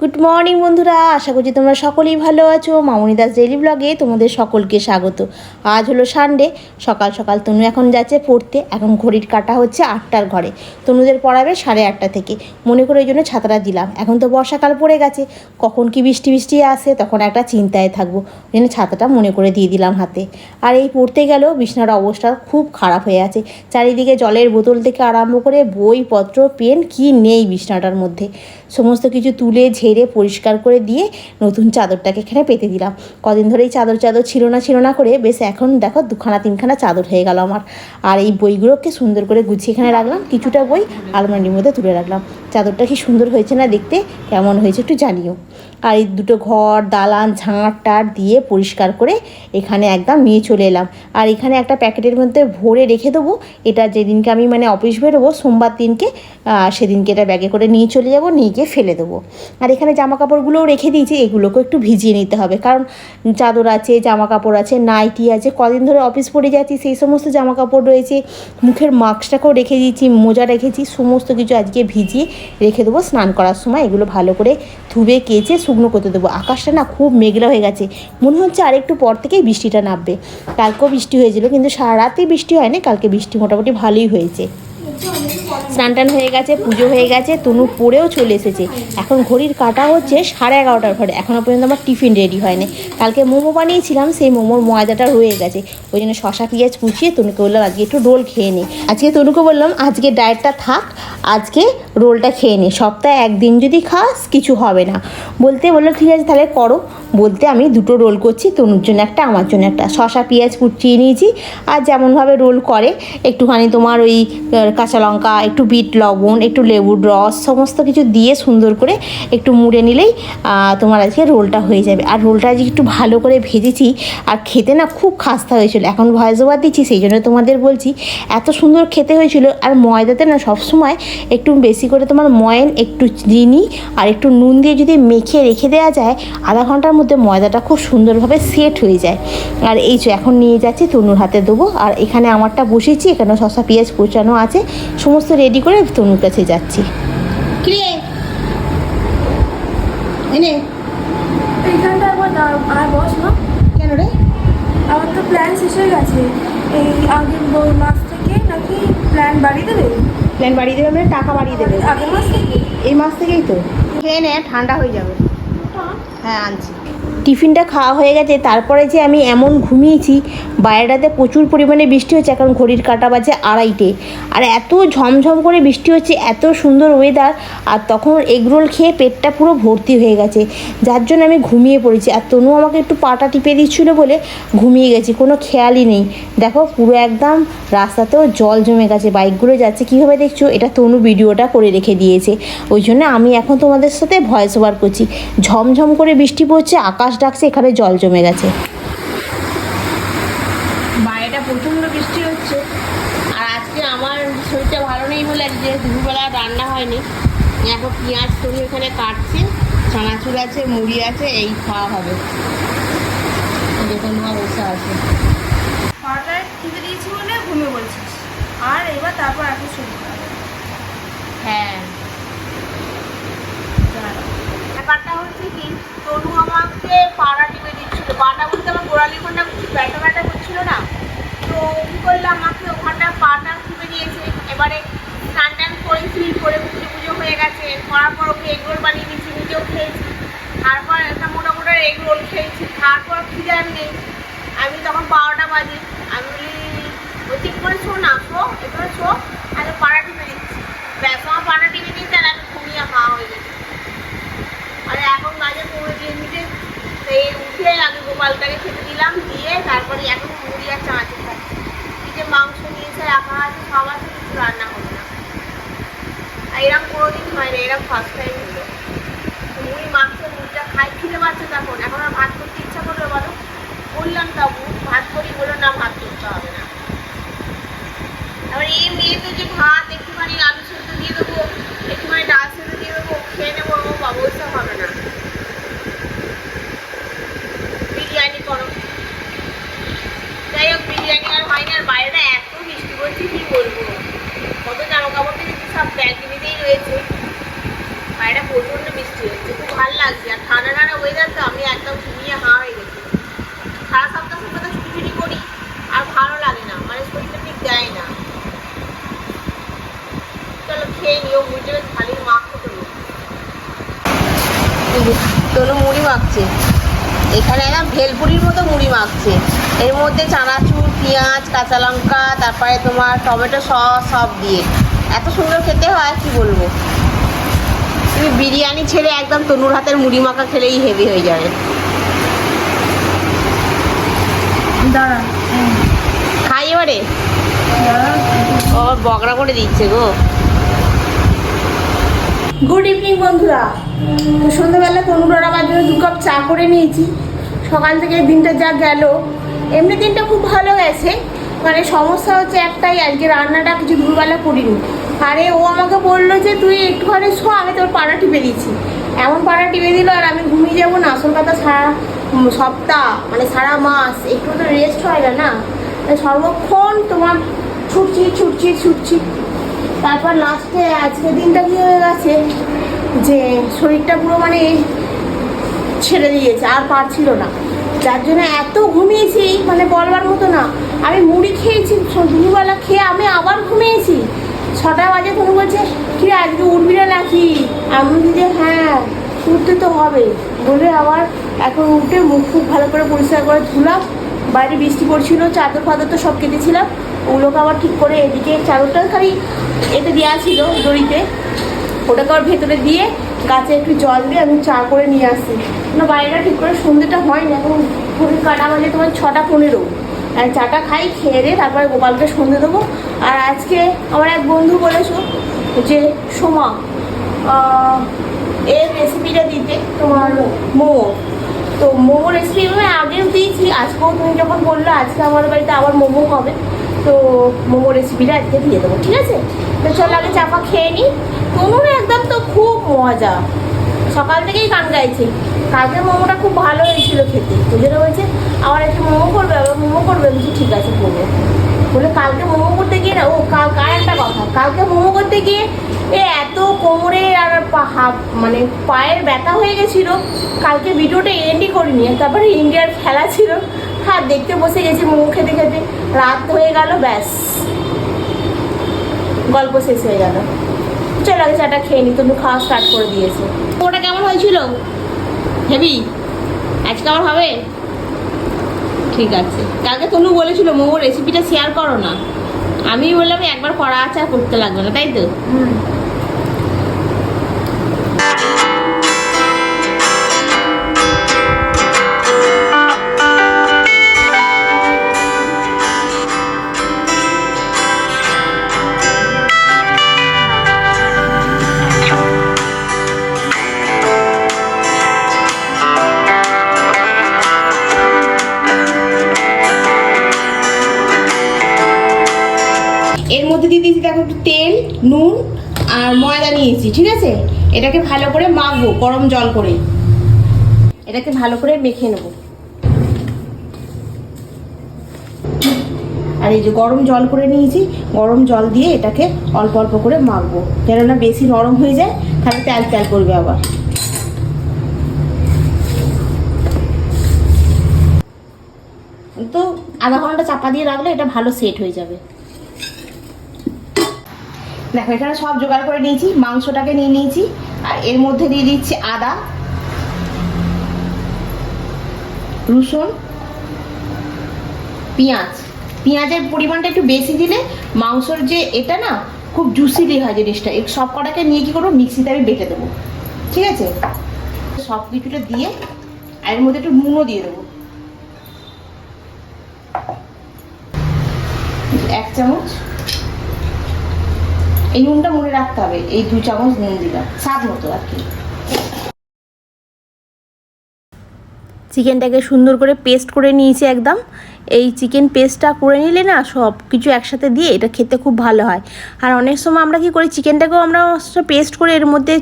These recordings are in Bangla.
গুড মর্নিং বন্ধুরা, আশা করছি তোমরা সকলেই ভালো আছো। মামনি দাস ডেলি ব্লগে তোমাদের সকলকে স্বাগত। আজ হলো সানডে সকাল সকাল তনু এখন যাচ্ছে পড়তে। এখন ঘড়ির কাটা হচ্ছে আটটার ঘরে। তনুদের পড়াবে সাড়ে আটটা থেকে। মনে করে ওই জন্য ছাতাটা দিলাম। এখন তো বর্ষাকাল পড়ে গেছে। কখন কি বৃষ্টি বৃষ্টি আসে, তখন একটা চিন্তায় থাকব। ওই জন্য ছাতাটা মনে করে দিয়ে দিলাম হাতে। আর এই পড়তে গেলেও বিছনার অবস্থা খুব খারাপ হয়ে আছে। চারিদিকে জলের বোতল থেকে আরম্ভ করে বইপত্র, পেন, কি নেই বিছনাটার মধ্যে। সমস্ত কিছু তুলে ঝেড়ে পরিষ্কার করে দিয়ে নতুন চাদরটাকে এখানে পেতে দিলাম। কদিন ধরে এই চাদর চাদর ছিল না ছিল না করে বেশ এখন দেখো দুখানা, তিনখানা চাদর হয়ে গেল আমার। আর এই বইগুলোকে সুন্দর করে গুছিয়ে এখানে রাখলাম, কিছুটা বই আলমারির মধ্যে তুলে রাখলাম। চাদরটা কি সুন্দর হয়েছে না দেখতে? কেমন হয়েছে একটু জানিও। আর এই দুটো ঘর, দালান, ঝাঁট টাট দিয়ে পরিষ্কার করে এখানে একদম নিয়ে চলে এলাম। আর এখানে একটা প্যাকেটের মধ্যে ভরে রেখে দেবো। এটা যেদিনকে আমি মানে অফিস বেরোবো, সোমবার দিনকে সেদিনকে এটা ব্যাগে করে নিয়ে চলে যাব, নিয়ে গিয়ে ফেলে দেবো। আর এখানে জামা কাপড়গুলোও রেখে দিয়েছি এগুলোকেও একটু ভিজিয়ে নিতে হবে। কারণ চাদর আছে জামা কাপড় আছে, নাইটি আছে, কদিন ধরে অফিস পরে যাচ্ছি, সেই সমস্ত জামা কাপড় রয়েছে। মুখের মাস্কটাকেও রেখে দিয়েছি, মোজা রেখেছি, সমস্ত কিছু আজকে ভিজিয়ে রেখে দেবো, স্নান করার সময় এগুলো ভালো করে ধুবে কেচে, শুকনো করতে দেবো। আকাশটা না খুব মেঘলা হয়ে গেছে। মনে হচ্ছে আরেকটু পর থেকেই বৃষ্টিটা নামবে। কালকেও বৃষ্টি হয়েছিল, কিন্তু সারা রাতে বৃষ্টি হয়নি, কালকে বৃষ্টি মোটামুটি ভালোই হয়েছে। স্নান টান হয়ে গেছে পুজো হয়ে গেছে তনু পড়েও চলে এসেছে। এখন ঘড়ির কাটা হচ্ছে সাড়ে এগারোটার ঘরে। এখনও পর্যন্ত আমার টিফিন রেডি হয়নি। কালকে মোমো বানিয়েছিলাম সেই মোমোর ময়দাটা রয়ে গেছে। ওই জন্য শশা পেঁয়াজ কুচিয়ে তনুকে বললাম আজকে একটু রোল খেয়ে নে। আজকে তনুকে বললাম আজকে ডায়েটটা থাক আজকে রোলটা খেয়ে নে। সপ্তাহে একদিন যদি খাস কিছু হবে না। বলতে বলল ঠিক আছে তাহলে করো। বলতে আমি দুটো রোল করছি তনুর জন্য একটা আমার জন্য একটা। শশা পেঁয়াজ কুচিয়ে নিয়েছি আর যেমনভাবে রোল করে একটুখানি তোমার ওই আহ, কাঁচা লঙ্কা, একটু বিট লবণ, একটু লেবুর রস, সমস্ত কিছু দিয়ে সুন্দর করে একটু মুড়ে নিলেই তোমার আজকে রোলটা হয়ে যাবে। আর রোলটা আজকে একটু ভালো করে ভেজেছি, আর খেতে না খুব খাস্তা হয়েছিল। এখন ভয়েস ওভার দিচ্ছি, সেই জন্য তোমাদের বলছি, এত সুন্দর খেতে হয়েছিল, আর ময়দাতে না সবসময় একটু বেশি করে তোমার ময়ন, একটু চিনি, আর একটু নুন দিয়ে যদি মেখে রেখে দেওয়া যায়, আধা ঘণ্টার মধ্যে ময়দাটা খুব সুন্দরভাবে সেট হয়ে যায়। আর এই এখন নিয়ে যাচ্ছি, তনুর হাতে দেবো, আর এখানে আমারটা বসেছি এখানে শসা, পেঁয়াজ কোচানো আছে সমস্ত রেডি করে তনুর কাছে যাচ্ছি। কেন রে? আমার তো প্ল্যান শেষ হয়ে গেছে। এই আগের মাস থেকে নাকি প্ল্যান বাড়িয়ে দেবে? প্ল্যান বাড়িয়ে দেবে মানে টাকা বাড়িয়ে দেবে? আগের মাস থেকে? এই মাস থেকেই তো। খেয়ে নে ঠান্ডা হয়ে যাবে। হ্যাঁ আনছি। টিফিনটা খাওয়া হয়ে গেছে তারপরে যে আমি এমন ঘুমিয়েছি বাইরেটাতে প্রচুর পরিমাণে বৃষ্টি হচ্ছে এখন ঘড়ির কাটা বাজে আড়াইটে। আর এত ঝমঝম করে বৃষ্টি হচ্ছে, এত সুন্দর ওয়েদার আর তখন এগরোল খেয়ে পেটটা পুরো ভর্তি হয়ে গেছে। যার জন্য আমি ঘুমিয়ে পড়েছি। আর তনু আমাকে একটু পাটা টিপে দিচ্ছিল বলে ঘুমিয়ে গেছি, কোনো খেয়ালই নেই। দেখো, পুরো একদম রাস্তাতেও জল জমে গেছে, বাইকগুলো যাচ্ছে, কীভাবে দেখছ? এটা তনু ভিডিওটা করে রেখে দিয়েছে। ওই জন্য আমি এখন তোমাদের সাথে ভয়েস ওভার করছি। ঝমঝম করে বৃষ্টি পড়ছে, আকাশ ডাকছে, এখানে জল জমে গেছে। প্রচণ্ড বৃষ্টি হচ্ছে। আর আজকে আমার শরীরটা ভালো নেই বলে আজকে দুপুরবেলা রান্না হয়নি। এখন পেঁয়াজ তরু এখানে কাটছে। চানাচুর আছে মুড়ি আছে এই খাওয়া হবে। দেখুন বসে আছে। পাটায় টিপে দিয়েছি বলে ঘুমিয়ে বলছিস আর এবার তারপর এখন শুরু হ্যাঁ। ব্যাপারটা হচ্ছে কি তনু আমাকে পাড়া টিপে দিচ্ছিল। পাটা বলতে আমার গোড়ালি কোনটা ব্যাটা ব্যাটা করছিল না? তো কী করলাম, আমাকে ওখানটা টিপে দিয়েছে এবারে স্নান টান করেছি, করে পুজো পুজো হয়ে গেছে। করার পর ওকে এগ রোল বানিয়ে দিয়েছি, নিজেও খেয়েছি। তারপর একটা মোটামুটি এগ রোল খেয়েছি। খাওয়ার পর খিদে আমি তখন বারোটা বাজে। আমি বলি ঠিক করে শো না, শো, এবারে শো। আগে পাড়া টিপে দিচ্ছি। ব্যাস, আমার পাড়া টিপে আর আমি ঘুমিয়ে খাওয়া হয়ে গেছে। আরে এখন বাজে পৌনে দিয়ে মিটে সেই উঠে আমি গোপালটাকে খেতে দিলাম, দিয়ে তারপরে এখন মুড়ি আর চানাচুর মাংস নিয়েছে, রাখা আছে, সব আছে কিছু রান্না হবে না। আর এরকম কোনোদিন হয় না এরকম ফার্স্ট টাইম হলো মুড়ি, মাংস, মুড়িটা খাই, খিদে পাচ্ছে তখন। এখন আর ভাত করতে ইচ্ছা করবে বলো? বললাম তাবু ভাত করি, বলল না, ভাত করতে হবে না। এবার এই মেয়ে তো যে ভাত, একটুখানি আলু সেদ্ধ দিয়ে দেবো, একটুখানি ডাল সেদ্ধ দিয়ে দেবো, খেয়ে নেব, বাবা, ওইসব হবে না বিরিয়ানি করো যাই হোক বিরিয়ানি আর হয় না আর বাইরেটা এত বৃষ্টি পড়ছে কি বলব কত জামা কাপড় থেকে সব ব্যাগ নিতেই রয়েছে বাইরেটা প্রচণ্ড বৃষ্টি হচ্ছে খুব ভালো লাগছে আর ঠান্ডা ঠান্ডা ওয়েদার তো আমি একদম ঘুমিয়ে হাঁ হয়ে গেছি সারা সপ্তাহ সপ্তাহ ছুটি ছুটি করি আর ভালো লাগে না মানে শরীরটা ঠিক দেয় না তনু মুড়ি মাখছে। এখানে একদম ভেলপুরির মতো মুড়ি মাখছে। এর মধ্যে চানাচুর পেঁয়াজ কাঁচা লঙ্কা তারপরে তোমার টমেটো সস সব দিয়ে। এত সুন্দর খেতে হয় কি বলব? তুমি বিরিয়ানি ছেড়ে একদম তনুর হাতের মুড়ি মাখা খেলেই হেভি হয়ে যাবে। দাঁড়া খাই এবারে? ও বকরা করে দিচ্ছে গো। গুড ইভিনিং বন্ধুরা। সন্ধ্যাবেলা তনুরার আমার জন্য দু কাপ চা করে নিয়েছি। সকাল থেকে দিনটা যা গেল, এমনি দিনটা খুব ভালো গেছে। মানে সমস্যা হচ্ছে একটাই, আজকে রান্নাটা কিছু দুপুরবেলা করিনি। আরে, ও আমাকে বলল যে, তুই একটুখানি শো, আমি তোর পাড়া টিপে দিচ্ছি। এমন পাড়া টিপে দিল, আর আমি ঘুমিয়ে যাব না। আসল কথা সারা সপ্তাহ মানে সারা মাস একটু তো রেস্ট হয় না। না সর্বক্ষণ তোমার ছুটছি ছুটছি ছুটছি। তারপর লাস্টে আজকে দিনটা কি হয়ে গেছে? যে শরীরটা পুরো মানে ছেড়ে দিয়েছে, আর পারছিল না। যার জন্য এত ঘুমিয়েছি মানে বলবার মতো না। আমি মুড়ি খেয়েছি দুপুরবেলা খেয়ে আমি আবার ঘুমিয়েছি। ছটা বাজে কোনো বলছে, কি আজকে উঠবি না নাকি? আমি বলছি যে হ্যাঁ উঠতে তো হবে। বলে আবার এখন উঠে মুখ খুব ভালো করে পরিষ্কার করে ধুলাম। বাইরে বৃষ্টি পড়ছিল চাদর ফাদর তো সব কেটেছিলাম। ওগুলোকে আবার ঠিক করে এদিকে চাদরটা খালি এতে দেওয়া ছিল দড়িতে। ওটাকে আবার ভেতরে দিয়ে গাছে একটু জল দিয়ে আমি চা করে নিয়ে আসি না বাইরেটা ঠিক করে সন্ধ্যেটা হয় না এখন ঘড়ির কাটা বাজে তোমার ছটা পনেরো। আর চাটা খাই, খেয়ে দিয়ে তারপরে গোপালকে সন্ধে দেবো। আর আজকে আমার এক বন্ধু বলেছ যে, সোমা এর রেসিপিটা দিতে তোমার মোমো। তো মোমো রেসিপি আমি আগেও দিয়েছি, আজকেও তুমি যখন বলল, আজকে আমার বাড়িতে আবার মোমো হবে। তো মোমো রেসিপিটা আজকে দিয়ে দেবো, ঠিক আছে? তো চল আগে চাপা খেয়ে নিই তনুর একদম তো খুব মজা। সকাল থেকেই গান গাইছে। কালকে মোমোটা খুব ভালো হয়েছিল খেতে। ওই জন্য বলছে আবার একটু মোমো করবে, আবার মোমো করবে বলছি, ঠিক আছে, করব। বলে, কালকে মোমো করতে গিয়ে না, ও, কাল, কার একটা কথা? কালকে মোমো করতে গিয়ে এ এত কোমরে আর হাত মানে পায়ের ব্যথা হয়ে গেছিল। কালকে ভিডিওটা এন্ডই করিনি। তারপরে ইন্ডিয়ার খেলা ছিল। হ্যাঁ দেখতে বসে গেছি মোমো খেতে খেতে। রাত হয়ে গেল, ব্যাস। গল্প শেষ হয়ে গেল। চল আগে চাটা খেয়ে নি তুমি খাওয়া স্টার্ট করে দিয়েছে। ওটা কেমন হয়েছিল? হেভি? আজকে আমার হবে? ঠিক আছে। কালকে তনু বলেছিল, মোমো রেসিপিটা শেয়ার করো না। আমি বললাম, একবার করা আছে আর করতে লাগবে না, তাই তো? নুন আর ময়দা নিয়েছি, ঠিক আছে? এটাকে ভালো করে মাখবো, গরম জল করে। এটাকে ভালো করে মেখে নেব। আর এই যে গরম জল করে নিয়েছি, গরম জল দিয়ে এটাকে অল্প অল্প করে মাখবো। কেননা বেশি নরম হয়ে যায়, তাহলে তেল তেল করবে আবার। তো আধা ঘণ্টা চাপা দিয়ে রাখলে এটা ভালো সেট হয়ে যাবে। দেখো, এখানে সব জোগাড় করে নিয়েছি, মাংসটাকে নিয়ে নিয়েছি, আর এর মধ্যে দিয়ে দিচ্ছি আদা, রসুন, পেঁয়াজ। পেঁয়াজের পরিমাণটা একটু বেশি দিলে মাংসর যে এটা না, খুব জুসিলি হয় জিনিসটা। এই সব কটাকে নিয়ে কি করব? মিক্সিতে আমি বেটে দেবো। ঠিক আছে? সব কিছুটা দিয়ে, আর এর মধ্যে একটু নুনও দিয়ে দেবো। এক চামচ। এই নুনটা মনে রাখতে হবে, এই দু চামচ নুন দিলাম, স্বাদ মতো আর কি। চিকেনটাকে সুন্দর করে পেস্ট করে নিয়েছি একদম। এই চিকেন পেস্টটা করে নিলে না সব কিছু একসাথে দিয়ে এটা খেতে খুব ভালো হয়। আর অনেক সময় আমরা কি করি চিকেনটাকেও আমরা পেস্ট করে এর মধ্যে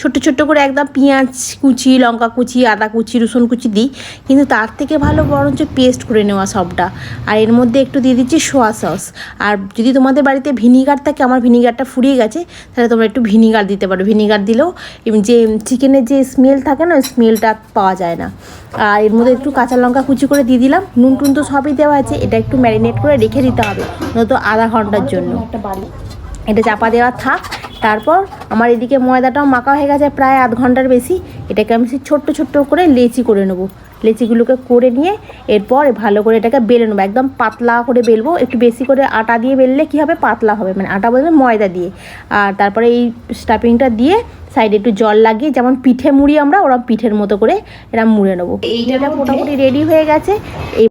ছোট ছোট করে একদম পেঁয়াজ কুচি, লঙ্কা কুচি, আদা কুচি, রসুন কুচি দিই। কিন্তু তার থেকে ভালো বরঞ্চ পেস্ট করে নেওয়া সবটা। আর এর মধ্যে একটু দিয়ে দিচ্ছি সোয়া সস আর যদি তোমাদের বাড়িতে ভিনিগার থাকে, আমার ভিনিগারটা ফুরিয়ে গেছে, তাহলে তোমরা একটু ভিনিগার দিতে পারো। ভিনিগার দিলেও, যে চিকেনের যে স্মেল থাকে না স্মেলটা পাওয়া যায় না। আর এর মধ্যে একটু কাঁচা লঙ্কা কুচি করে দিয়ে দিলাম। নুন টুন তো সবই দেওয়া আছে। এটা একটু ম্যারিনেট করে রেখে দিতে হবে, নয়তো আধা ঘণ্টার জন্য। একটা বাড়ি এটা চাপা দেওয়া থাক। তারপর আমার এদিকে ময়দাটাও মাখা হয়ে গেছে প্রায় আধ ঘণ্টার বেশি। এটাকে আমি ছোট্ট ছোট্ট করে লেচি করে নেব। লেচিগুলোকে করে নিয়ে এরপর ভালো করে এটাকে বেলে নেব। একদম পাতলা করে বেলবো। একটু বেশি করে আটা দিয়ে বেললে কী হবে? পাতলা হবে। মানে আটা বলবে ময়দা দিয়ে। আর তারপরে এই স্টাফিংটা দিয়ে সাইডে একটু জল লাগিয়ে যেমন পিঠে মুড়ি আমরা ওরকম পিঠের মতো করে এরম মুড়ে নেব। এইটা মোটামুটি রেডি হয়ে গেছে। এই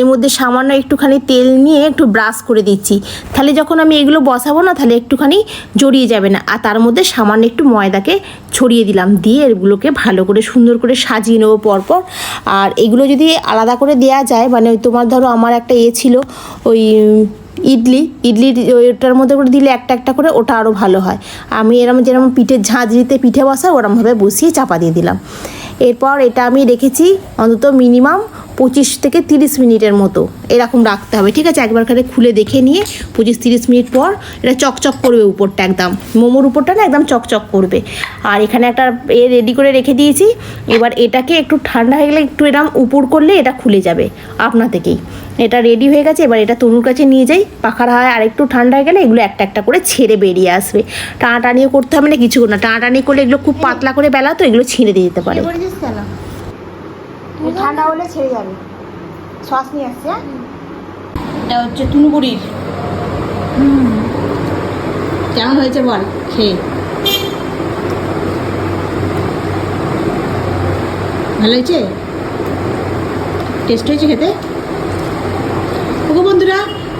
এর মধ্যে সামান্য একটুখানি তেল নিয়ে একটু ব্রাশ করে দিচ্ছি। তাহলে যখন আমি এগুলো বসাবো না তাহলে একটুখানি জড়িয়ে যাবে না। আর তার মধ্যে সামান্য একটু ময়দাকে ছড়িয়ে দিলাম। দিয়ে এগুলোকে ভালো করে সুন্দর করে সাজিয়ে নেব পরপর। আর এগুলো যদি আলাদা করে দেওয়া যায় মানে তোমার ধরো আমার একটা এ ছিল ওই ইডলি ইডলি ওটার মধ্যে করে দিলে একটা একটা করে ওটা আরও ভালো হয়। আমি এরম যেরকম পিঠে ঝাঁঝরিতে পিঠে বসাই, ওরমভাবে বসিয়ে চাপা দিয়ে দিলাম। এরপর এটা আমি রেখেছি অন্তত মিনিমাম পঁচিশ থেকে তিরিশ মিনিটের মতো এরকম রাখতে হবে, ঠিক আছে? একবার খালি খুলে দেখে নিয়ে পঁচিশ তিরিশ মিনিট পর এটা চকচক করবে উপরটা একদম। মোমোর উপরটা না একদম চকচক করবে। আর এখানে একটা এ রেডি করে রেখে দিয়েছি। এবার এটাকে একটু ঠান্ডা হয়ে গেলে একটু এরম উপর করলে এটা খুলে যাবে আপনা থেকেই। এটা রেডি হয়ে গেছে, এবার এটা তনুর কাছে নিয়ে যাই। পাখার হাওয়ায় আর একটু ঠান্ডা হয়ে গেলে এগুলো একটা একটা করে ছেড়ে বেরিয়ে আসবে। টানাটানিও করতে হবে না কিছু না। টানাটানি করলে এগুলো খুব পাতলা করে বেলা, তো এগুলো ছিঁড়ে দিয়ে যেতে পারে। ঠান্ডা হলে ছেড়ে যাবে। শ্বাস নিয়ে আসছে হ্যাঁ? এটা হচ্ছে তুনুবুড়ির কেমন হয়েছে বল খেয়ে? ভালো হয়েছে? টেস্ট হয়েছে খেতে? ওগো বন্ধুরা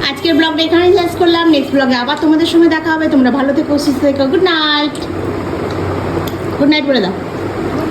আজকের ব্লগটা এখানে শেষ করলাম। নেক্সট ব্লগে আবার তোমাদের সঙ্গে দেখা হবে। তোমরা ভালো থেকো সুস্থ থেকো গুড নাইট গুড নাইট বলে দাও। গুড